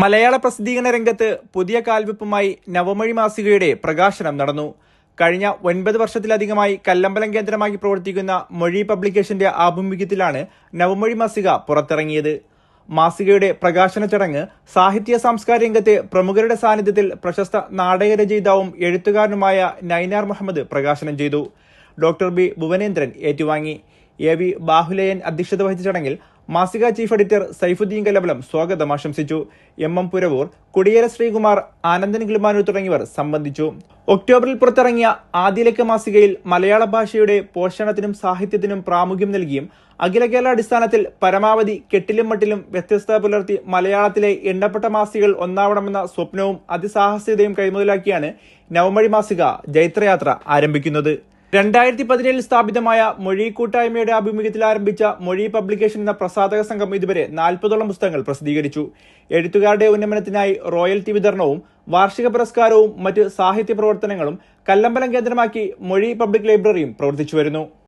മലയാള പ്രസിദ്ധീകരണ രംഗത്ത് പുതിയ കാൽവെപ്പുമായി നവമൊഴി മാസികയുടെ പ്രകാശനം നടന്നു. കഴിഞ്ഞ ഒൻപത് വർഷത്തിലധികമായി കല്ലമ്പലം കേന്ദ്രമാക്കി പ്രവർത്തിക്കുന്ന മൊഴി പബ്ലിക്കേഷന്റെ ആഭിമുഖ്യത്തിലാണ് നവമൊഴി മാസിക പുറത്തിറങ്ങിയത്. മാസികയുടെ പ്രകാശന ചടങ്ങ് സാഹിത്യ സാംസ്കാരിക രംഗത്തെ പ്രമുഖരുടെ സാന്നിധ്യത്തിൽ പ്രശസ്ത നാടകരചയിതാവും എഴുത്തുകാരനുമായ നൈനാർ മുഹമ്മദ് പ്രകാശനം ചെയ്തു. ഡോക്ടർ ബി ഭുവനേന്ദ്രൻ ഏറ്റുവാങ്ങി. എ വി ബാഹുലയൻ അധ്യക്ഷത വഹിച്ച ചടങ്ങിൽ മാസിക ചീഫ് എഡിറ്റർ സൈഫുദ്ദീൻ കലബലം സ്വാഗതം ആശംസിച്ചു. എം എം പുരവൂർ കുടിയേര ശ്രീകുമാർ ആനന്ദൻ കിളിമാനൂർ തുടങ്ങിയവർ സംബന്ധിച്ചു. ഒക്ടോബറിൽ പുറത്തിറങ്ങിയ ആദ്യലക്ക മാസികയിൽ മലയാള ഭാഷയുടെ പോഷണത്തിനും സാഹിത്യത്തിനും പ്രാമുഖ്യം നൽകിയും അഖില കേരള അടിസ്ഥാനത്തിൽ പരമാവധി കെട്ടിലും മട്ടിലും വ്യത്യസ്തത പുലർത്തി മലയാളത്തിലെ എണ്ണപ്പെട്ട മാസികൾ ഒന്നാവണമെന്ന സ്വപ്നവും അതിസാഹസികതയും കൈമുതലാക്കിയാണ് നവമഴി മാസിക ജൈത്രയാത്ര ആരംഭിക്കുന്നത്. രണ്ടായിരത്തി പതിനേഴിൽ സ്ഥാപിതമായ മൊഴി കൂട്ടായ്മയുടെ ആഭിമുഖ്യത്തിൽ ആരംഭിച്ച മൊഴി പബ്ലിക്കേഷൻ എന്ന പ്രസാധക സംഘം ഇതുവരെ നാൽപ്പതോളം പുസ്തകങ്ങൾ പ്രസിദ്ധീകരിച്ചു. എഴുത്തുകാരുടെ ഉന്നമനത്തിനായി റോയൽറ്റി വിതരണവും വാർഷിക പുരസ്കാരവും മറ്റ് സാഹിത്യ പ്രവർത്തനങ്ങളും കല്ലമ്പലം കേന്ദ്രമാക്കി മൊഴി പബ്ലിക് ലൈബ്രറിയും പ്രവർത്തിച്ചു വരുന്നു